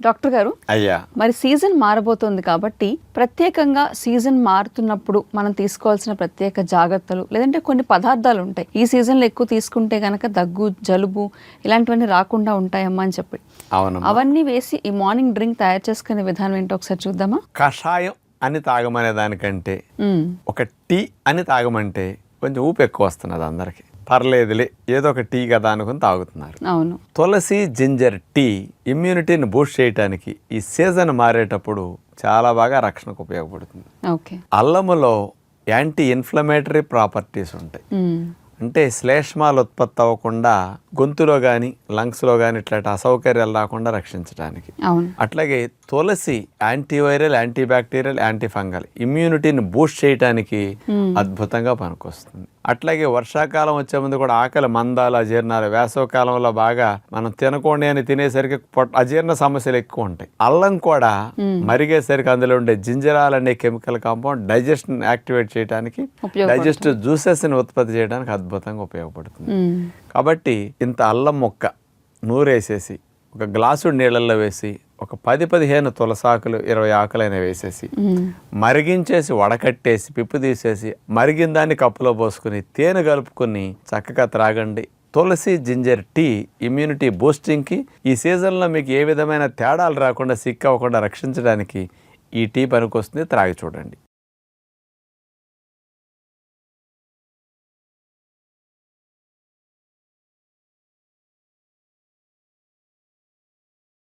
Doctor గారు అయ్యా. మరి సీజన్ మారబోతోంది కాబట్టి ప్రత్యేకంగా సీజన్ మారుతున్నప్పుడు మనం తీసుకోవాల్సిన ప్రత్యేక జాగ్రత్తలు లేదంటే కొన్ని పదార్థాలు ఉంటాయి. ఈ సీజన్లో ఎక్కువ తీసుకుంటే గనక దగ్గు జలుబు ఇలాంటివన్నీ రాకుండా ఉంటాయమ్మా అని చెప్పి. అవును అవన్నీ వేసి ఈ మార్నింగ్ డ్రింక్ తయారు చేసుకునే విధానం ఏంటో ఒకసారి చూద్దామా? కషాయం అని తాగమనే దానికంటే. ఒక టీ అని తాగమంటే కొంచెం ఊపు ఎక్కువ వస్తున్నది అందరికి. పర్లేదులే ఏదో ఒక టీ కదా అనుకుని తాగుతున్నారు. అవును. తులసి జింజర్ టీ ఇమ్యూనిటీని బూస్ట్ చేయడానికి ఈ సీజన్ మారేటప్పుడు చాలా బాగా రక్షణకు ఉపయోగపడుతుంది. ఓకే. అల్లములో యాంటీ ఇన్ఫ్లమేటరీ ప్రాపర్టీస్ ఉంటాయి. అంటే శ్లేష్మాలు ఉత్పత్తి అవ్వకుండా గొంతులో కానీ లంగ్స్లో కానీ ఇట్లాంటి అసౌకర్యాలు రాకుండా రక్షించడానికి. అట్లాగే Tulsi antiviral anti bacterial anti fungal ఇమ్యూనిటీని Boost చేయడానికి అద్భుతంగా పనికొస్తుంది. అట్లాగే వర్షాకాలం వచ్చే ముందు కూడా ఆకలి మందాలు అజీర్ణాలు వేసవ కాలంలో బాగా మనం తినకోండి అని తినేసరికి అజీర్ణ సమస్యలు ఎక్కువ ఉంటాయి అల్లం కూడా మరిగేసరికి అందులో ఉండే జింజరాల్ అనే కెమికల్ కాంపౌండ్ డైజెషన్ యాక్టివేట్ చేయడానికి. డైజెస్టివ్ జ్యూసెస్ని ఉత్పత్తి చేయడానికి అద్భుతంగా ఉపయోగపడుతుంది. కాబట్టి ఇంత అల్లం మొక్క నూరేసేసి ఒక గ్లాసు నీళ్ళల్లో వేసి ఒక పది పదిహేను తులసాకులు ఇరవై ఆకులైన వేసేసి. మరిగించేసి వడకట్టేసి పిప్పు తీసేసి మరిగిన దాన్ని కప్పులో పోసుకుని తేనె కలుపుకొని చక్కగా త్రాగండి. తులసి జింజర్ టీ ఇమ్యూనిటీ బూస్టింగ్కి ఈ సీజన్లో మీకు ఏ విధమైన తేడాలు రాకుండా సిక్ అవ్వకుండా రక్షించడానికి ఈ టీ పనికొస్తుంది. త్రాగి చూడండి.